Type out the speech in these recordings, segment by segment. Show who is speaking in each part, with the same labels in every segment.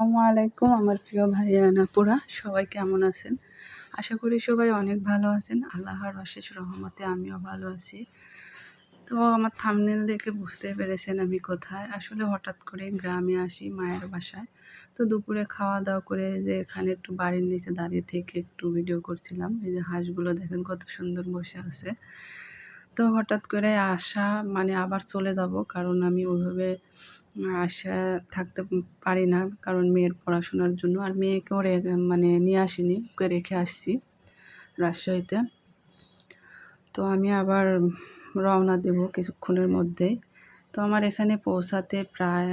Speaker 1: আসসালামু আলাইকুম আমার প্রিয় ভাইয়া নাপুরা সবাই কেমন আছেন? আশা করি সবাই অনেক ভালো আছেন। আল্লাহর অশেষ রহমতে আমিও ভালো আছি। তো আমার থামনেল দেখে বুঝতে পেরেছেন আমি কোথায়। আসলে হঠাৎ করে গ্রামে আসি মায়ের বাসায়। তো দুপুরে খাওয়া দাওয়া করে যে এখানে একটু বাড়ির নিচে দাঁড়িয়ে থেকে একটু ভিডিও করছিলাম। এই যে হাঁসগুলো দেখেন কত সুন্দর বসে আছে। তো হঠাৎ করে আসা মানে আবার চলে যাব, কারণ আমি ওইভাবে আসা থাকতে পারি না, কারণ মেয়ের পড়াশোনার জন্য। আর মেয়েকেও মানে নিয়ে আসিনি, ওকে রেখে আসছি রাজশাহীতে। তো আমি আবার রওনা দেব কিছুক্ষণের মধ্যেই। তো আমার এখানে পৌঁছাতে প্রায়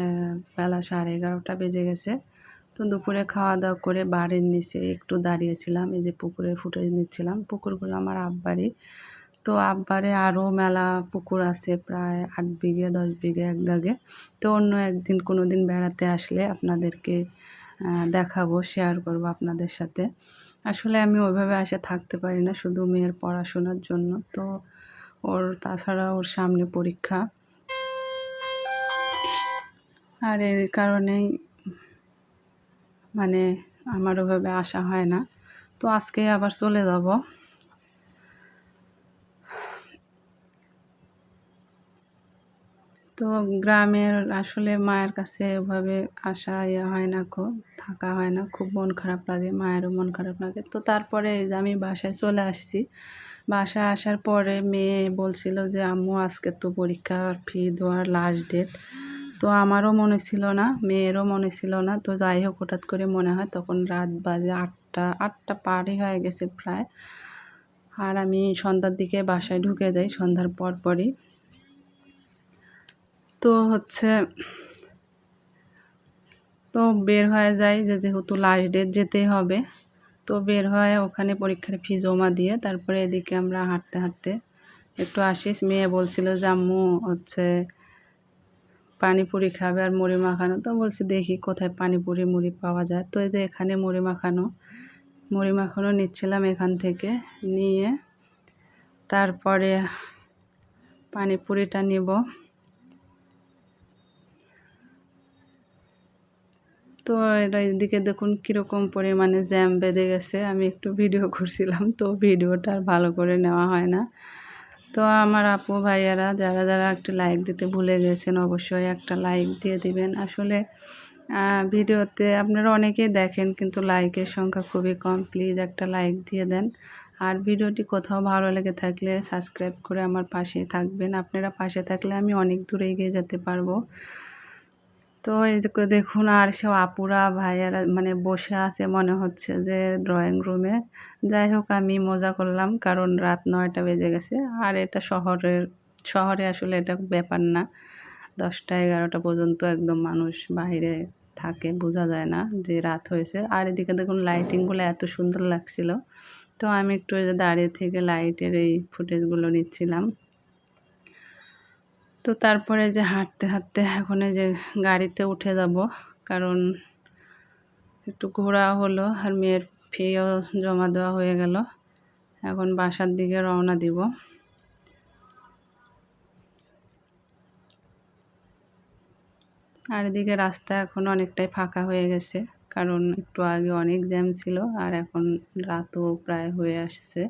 Speaker 1: বেলা সাড়ে এগারোটা বেজে গেছে। তো দুপুরে খাওয়া দাওয়া করে বাড়ির নিচে একটু দাঁড়িয়েছিলাম, এই যে পুকুরের ফুটেজ নিচ্ছিলাম। পুকুরগুলো আমার আব্বারই। তো আব্বারে আরও মেলা পুকুর আছে প্রায় আট বিঘে, দশ বিঘে এক দাগে। তো অন্য একদিন কোনো দিন বেড়াতে আসলে আপনাদেরকে দেখাবো শেয়ার করব আপনাদের সাথে। আসলে আমি ওইভাবে আসে থাকতে পারি না, শুধু মেয়ের পড়াশোনার জন্য। তো ওর, তাছাড়া ওর সামনে পরীক্ষা। আর এর কারণেই মানে আমার ওভাবে আসা হয় না। তো আজকে আবার চলে যাব। তো গ্রামের আসলে মায়ের কাছে ওভাবে আসা ইয়ে হয় না খুব থাকা হয় না। খুব মন খারাপ লাগে, মায়েরও মন খারাপ লাগে। তো তারপরে যে আমি বাসায় চলে আসছি। বাসায় আসার পরে মেয়ে বলছিল যে, আম্মু, আজকে তো পরীক্ষার ফি দেওয়ার লাস্ট ডেট তো আমারও মনে ছিল না, মেয়েরও মনে ছিল না। তো যাই হোক, হঠাৎ করে মনে হয় তখন রাত বাজে আটটা আটটা পারই হয়ে গেছে প্রায়। আর আমি সন্ধ্যার দিকে বাসায় ঢুকে যাই, সন্ধ্যার পর পরই তো হচ্ছে, তো বের হয়ে যায় যে যেহেতু লাস্ট ডেট যেতেই হবে, তো বের হয়ে ওখানে পরীক্ষার ফি জমা দিয়ে তারপরে এদিকে আমরা হাঁটতে হাঁটতে একটু আসিস মেয়ে বলছিল যে, আম্মু, হচ্ছে পানিপুরি খাবে আর মুড়ি মাখানো। তো বলছি, দেখি কোথায় পানিপুরি মুড়ি পাওয়া যায়। তো এই যে এখানে মুড়ি মাখানো মুড়ি মাখানো নিচ্ছিলাম এখান থেকে নিয়ে তারপরে পানিপুরিটা নিব। তো এটা এদিকে দেখুন কীরকম পরিমাণে জ্যাম বেঁধে গেছে। আমি একটু ভিডিও করছিলাম, তো ভিডিওটা আর ভালো করে নেওয়া হয় না। তো আমার আপু ভাইয়ারা যারা যারা একটু লাইক দিতে ভুলে গেছেন, অবশ্যই একটা লাইক দিয়ে দিবেন। আসলে ভিডিওতে আপনারা অনেকেই দেখেন, কিন্তু লাইকের সংখ্যা খুবই কম। প্লিজ একটা লাইক দিয়ে দেন। আর ভিডিওটি কোথাও ভালো লেগে থাকলে সাবস্ক্রাইব করে আমার পাশে থাকবেন। আপনারা পাশে থাকলে আমি অনেক দূরে এগিয়ে যেতে পারব। তো এই দেখুন আর সব আপুরা, ভাইয়ারা মানে বসে আছে মনে হচ্ছে যে ড্রয়িং রুমে যাই হোক, আমি মজা করলাম কারণ রাত নয়টা বেজে গেছে। আর এটা শহরের, শহরে আসলে এটা ব্যাপার না। দশটা এগারোটা পর্যন্ত একদম মানুষ বাইরে থাকে, বোঝা যায় না যে রাত হয়েছে। আর এদিকে দেখুন লাইটিংগুলো এত সুন্দর লাগছিল। তো আমি একটু দাঁড়িয়ে থেকে লাইটের এই ফুটেজগুলো নিচ্ছিলাম। তো তারপরে যে হাঁটতে হাঁটতে এখন যে গাড়িতে উঠে যাব, কারণ একটু ঘোরা হলো আর মেয়ের ফিও জমা দেওয়া হয়ে গেল। এখন বাসার দিকে রওনা দিব। আর এদিকে রাস্তা এখন অনেকটাই ফাঁকা হয়ে গেছে, কারণ একটু আগে অনেক জ্যাম ছিল আর এখন রাতও প্রায় হয়ে আসছে।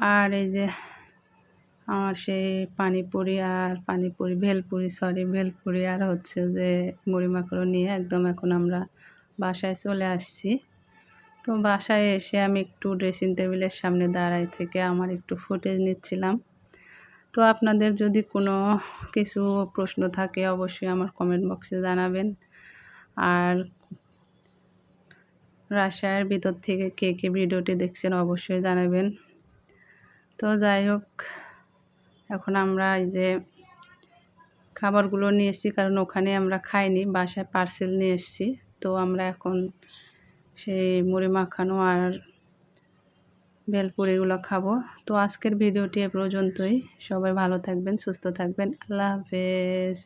Speaker 1: আর এই যে আমার সেই পানিপুরি আর পানিপুরি, ভেলপুরি সরি ভেলপুরি আর হচ্ছে যে মুড়ি মাখড়ো নিয়ে একদম এখন আমরা বাসায় চলে আসছি। তো বাসায় এসে আমি একটু ড্রেসিং টেবিলের সামনে দাঁড়াই থেকে আমার একটু ফুটেজ নিচ্ছিলাম। তো আপনাদের যদি কোনো কিছু প্রশ্ন থাকে অবশ্যই আমার কমেন্ট বক্সে জানাবেন। আর রাশিয়ার ভিতর থেকে কে কে ভিডিওটি দেখছেন অবশ্যই জানাবেন। তো যাই হোক, এখন আমরা এই যে খাবারগুলো নিয়ে এসেছি, কারণ ওখানে আমরা খাইনি, বাসায় পার্সেল নিয়ে এসেছি। তো আমরা এখন সেই মুড়ি মাখানো আর বেলপুরিগুলো খাব। তো আজকের ভিডিওটি এ পর্যন্তই। সবাই ভালো থাকবেন, সুস্থ থাকবেন। আল্লাহ হাফেজ।